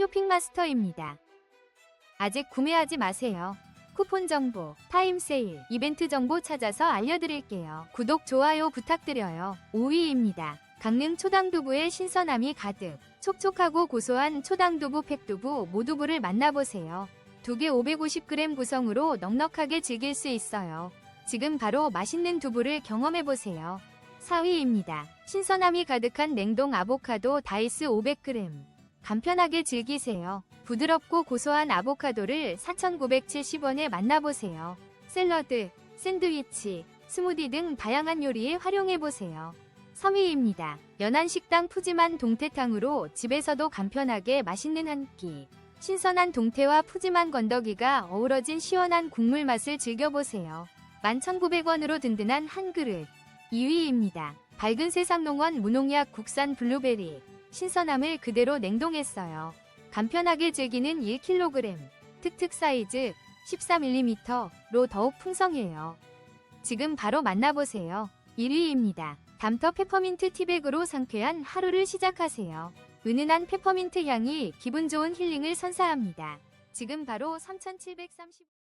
쇼핑마스터입니다. 아직 구매하지 마세요. 쿠폰 정보, 타임 세일, 이벤트 정보 찾아서 알려드릴게요. 구독, 좋아요 부탁드려요. 5위입니다. 강릉 초당두부의 신선함이 가득, 촉촉하고 고소한 초당두부 팩두부 모두부를 만나보세요. 두 개 550g 구성으로 넉넉하게 즐길 수 있어요. 지금 바로 맛있는 두부를 경험해보세요. 4위입니다. 신선함이 가득한 냉동 아보카도 다이스 500g. 간편하게 즐기세요. 부드럽고 고소한 아보카도를 4,970원에 만나보세요. 샐러드, 샌드위치, 스무디 등 다양한 요리에 활용해보세요. 3위입니다. 연안식당 푸짐한 동태탕으로 집에서도 간편하게 맛있는 한 끼. 신선한 동태와 푸짐한 건더기가 어우러진 시원한 국물 맛을 즐겨보세요. 11,900원으로 든든한 한 그릇. 2위입니다. 밝은 세상 농원 무농약 국산 블루베리. 신선함을 그대로 냉동했어요. 간편하게 즐기는 1kg. 특특 사이즈 14mm로 더욱 풍성해요. 지금 바로 만나보세요. 1위입니다. 담터 페퍼민트 티백으로 상쾌한 하루를 시작하세요. 은은한 페퍼민트 향이 기분 좋은 힐링을 선사합니다. 지금 바로 3730